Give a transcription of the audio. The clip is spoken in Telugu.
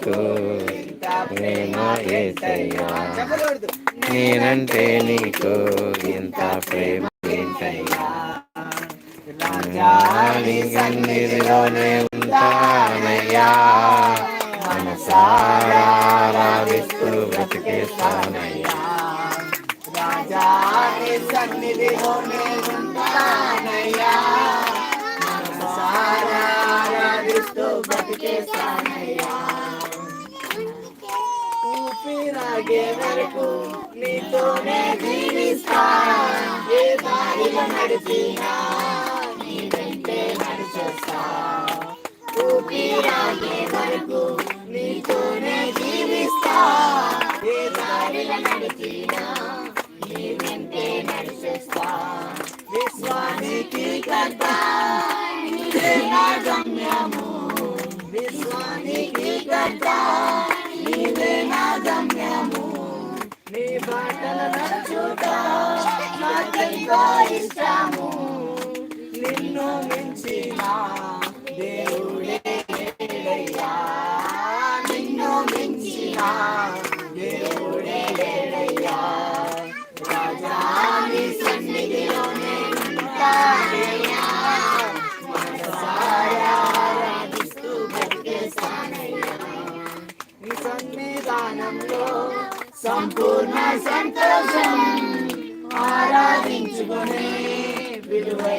నీకు ప్రేమ ఏసయ్యా నేనంటే నీకు ఇంత ప్రేమ ఏంటయ్యా? నీ ఉంటానయ్యా. మనసారాధిస్తూ బ్రతికేస్తానయ్యా. రాజాని సన్నిధిలోనే ఉంటానయ్యా. మనసారాధిస్తూ ఆరాధిస్తూ ఊపిరాగే వరకు నీతోనే జీవిస్తా ఏ దారిలో నడిచినా నీ వెంటే నడిచేస్తా. ఊపిరాగే వరకు నీతోనే జీవిస్తా. ఏ దారిలో నడిచినా నీ వెంటే నడిచేస్తా. విశ్వానికి కర్త నీవే నా గమ్యము. విశ్వానికి కర్త నీవే నా నడుచుట నాకెంతో ఇష్టము నిన్ను మించిన దేవుడే లేడయ్యా నిన్ను మించిన దేవుడే లేడయ్యా రాజా సన్నిధిలోనే ఉంటానయ్యా సన్నిధానంలో సంపూర్ణ సంతోషం. ఆరాధించుకునే విలువై